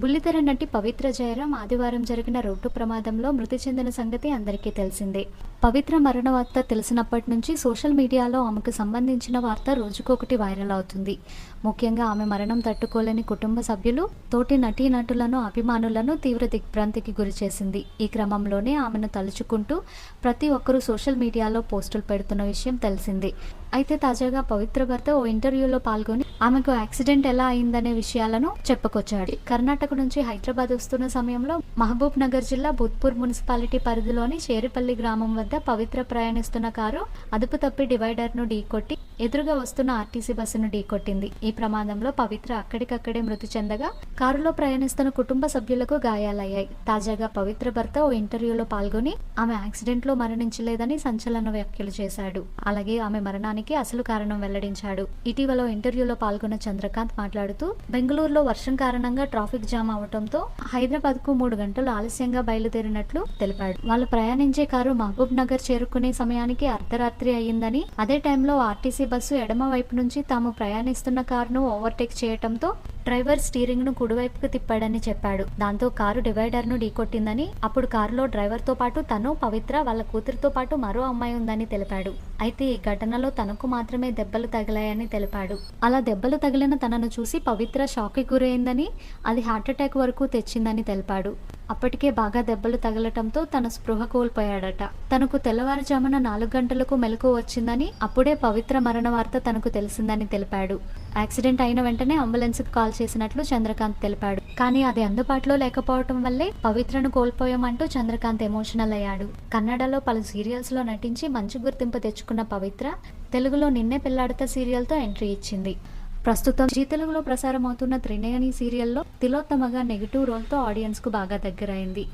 బుల్లితెర నటి పవిత్ర జయరాం ఆదివారం జరిగిన రోడ్డు ప్రమాదంలో మృతి చెందిన సంగతి అందరికీ తెలిసిందే. పవిత్ర మరణ వార్త తెలిసినప్పటి నుంచి సోషల్ మీడియాలో ఆమెకు సంబంధించిన వార్త రోజుకొకటి వైరల్ అవుతుంది. ముఖ్యంగా ఆమె మరణం తట్టుకోలేని కుటుంబ సభ్యులు తోటి నటీనటులను అభిమానులను తీవ్ర దిగ్భ్రాంతికి గురిచేసింది ఈ క్రమంలోనే ఆమెను తలుచుకుంటూ ప్రతి ఒక్కరూ సోషల్ మీడియాలో పోస్టులు పెడుతున్న విషయం తెలిసిందే. అయితే తాజాగా పవిత్ర భర్త ఓ ఇంటర్వ్యూలో పాల్గొని ఆమెకు యాక్సిడెంట్ ఎలా అయిందనే విషయాలను చెప్పుకొచ్చాడు. కర్ణాటక నుంచి హైదరాబాద్ వస్తున్న సమయంలో మహబూబ్ నగర్ జిల్లా భూత్పూర్ మున్సిపాలిటీ పరిధిలోని చేరిపల్లి గ్రామం వద్ద పవిత్ర ప్రయాణిస్తున్న కారు అదుపు తప్పి డివైడర్ను ఢీకొట్టి ఎదురుగా వస్తున్న ఆర్టీసీ బస్సును ఢీకొట్టింది ఈ ప్రమాదంలో పవిత్ర అక్కడికక్కడే మృతి చెందగా కారులో ప్రయాణిస్తున్న కుటుంబ సభ్యులకు గాయాలయ్యాయి. తాజాగా పవిత్ర భర్త ఓ ఇంటర్వ్యూలో పాల్గొని ఆమె యాక్సిడెంట్లో మరణించలేదని సంచలన వ్యాఖ్యలు చేశాడు. అలాగే ఆమె మరణానికి అసలు కారణం వెల్లడించాడు. ఇటీవల ఇంటర్వ్యూలో పాల్గొన్న చంద్రకాంత్ మాట్లాడుతూ బెంగళూరులో వర్షం కారణంగా ట్రాఫిక్ జామ్ అవడంతో హైదరాబాద్కు మూడు గంటలు ఆలస్యంగా బయలుదేరినట్లు తెలిపాడు. వాళ్ళు ప్రయాణించే కారు మహబూబ్ నగర్ చేరుకునే సమయానికి అర్ధరాత్రి అయ్యిందని అదే టైంలో ఆర్టీసీ బస్సు ఎడమ వైపు నుంచి తాము ప్రయాణిస్తున్న కారును ఓవర్టేక్ చేయటంతో డ్రైవర్ స్టీరింగ్ను కుడివైపుకు తిప్పాడని చెప్పాడు. దాంతో కారు డివైడర్ను ఢీకొట్టిందని అప్పుడు కారులో డ్రైవర్తో పాటు తను పవిత్ర వాళ్ళ కూతురుతో పాటు మరో అమ్మాయి ఉందని తెలిపాడు. అయితే ఈ ఘటనలో తనకు మాత్రమే దెబ్బలు తగిలాయని తెలిపాడు. అలా దెబ్బలు తగిలిన తనను చూసి పవిత్ర షాక్కి గురైందని అది హార్ట్అటాక్ వరకు తెచ్చిందని తెలిపాడు. అప్పటికే బాగా దెబ్బలు తగలటంతో తన స్పృహ కోల్పోయాడట. తనకు తెల్లవారుజామున నాలుగు గంటలకు మెలకు వచ్చిందని అప్పుడే పవిత్ర మరణ వార్త తనకు తెలిసిందని తెలిపాడు. యాక్సిడెంట్ అయిన వెంటనే అంబులెన్స్కు కాల్ చేసినట్లు చంద్రకాంత్ తెలిపాడు. కానీ అది అందుబాటులో లేకపోవటం వల్లే పవిత్రను కోల్పోయామంటూ చంద్రకాంత్ ఎమోషనల్ అయ్యాడు. కన్నడలో పలు సీరియల్స్లో నటించి మంచి గుర్తింపు తెచ్చుకున్న పవిత్ర తెలుగులో నిన్నే పెళ్ళాడుతా సీరియల్తో ఎంట్రీ ఇచ్చింది. ప్రస్తుతం జీ తెలుగులో ప్రసారం అవుతున్న త్రినయని సీరియల్లో తిలోత్తమగా నెగిటివ్ రోల్తో ఆడియన్స్కు బాగా దగ్గరైంది.